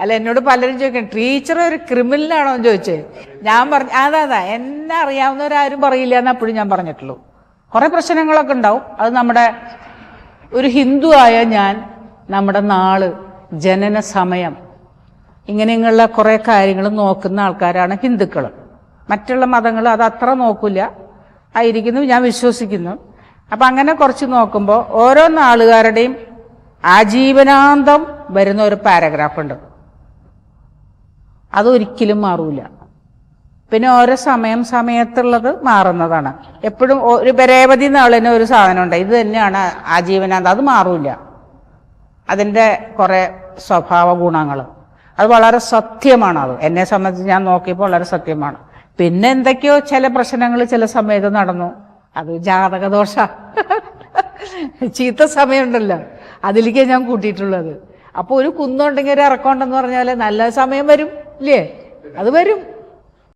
അല്ല എന്നോട് പലരും ചോദിക്കും ടീച്ചർ ഒരു ക്രിമിനലാണോ എന്ന് ചോദിച്ചേ. ഞാൻ പറഞ്ഞു അതാ അതാ എന്നെ അറിയാവുന്നവരാരും പറയില്ല എന്ന് അപ്പോഴും ഞാൻ പറഞ്ഞിട്ടുള്ളൂ. കുറെ പ്രശ്നങ്ങളൊക്കെ ഉണ്ടാവും. അത് നമ്മുടെ ഒരു ഹിന്ദു ആയ ഞാൻ നമ്മുടെ നാൾ ജനന സമയം ഇങ്ങനെയുള്ള കുറേ കാര്യങ്ങൾ നോക്കുന്ന ആൾക്കാരാണ് ഹിന്ദുക്കൾ മറ്റുള്ള മതങ്ങൾ അത് അത്ര നോക്കില്ല ആയിരിക്കുന്നു ഞാൻ വിശ്വസിക്കുന്നു. അപ്പം അങ്ങനെ കുറച്ച് നോക്കുമ്പോൾ ഓരോ നാളുകാരുടെയും ആജീവനാന്തം വരുന്ന ഒരു പാരഗ്രാഫ് ഉണ്ട്. അതൊരിക്കലും മാറൂല. പിന്നെ ഓരോ സമയം സമയത്തുള്ളത് മാറുന്നതാണ്. എപ്പോഴും ഒരു പരേവധി നാളിന് ഒരു സാധനം ഉണ്ട് ഇത് തന്നെയാണ് ആജീവനാന്ത. അത് മാറൂല. അതിന്റെ കുറേ സ്വഭാവ ഗുണങ്ങൾ അത് വളരെ സത്യമാണ് അത്. എന്നെ സംബന്ധിച്ച് ഞാൻ നോക്കിയപ്പോൾ വളരെ സത്യമാണ്. പിന്നെ എന്തൊക്കെയോ ചില പ്രശ്നങ്ങൾ ചില സമയത്ത് നടന്നു. അത് ജാതകദോഷ. ചീത്ത സമയമുണ്ടല്ലോ. അതിലേക്കേ ഞാൻ കൂട്ടിയിട്ടുള്ളത്. അപ്പോൾ ഒരു കുന്നുണ്ടെങ്കിൽ ഒരു ഇറക്കമുണ്ടെന്ന് പറഞ്ഞാൽ നല്ല സമയം വരും ഇല്ലേ? അത് വരും.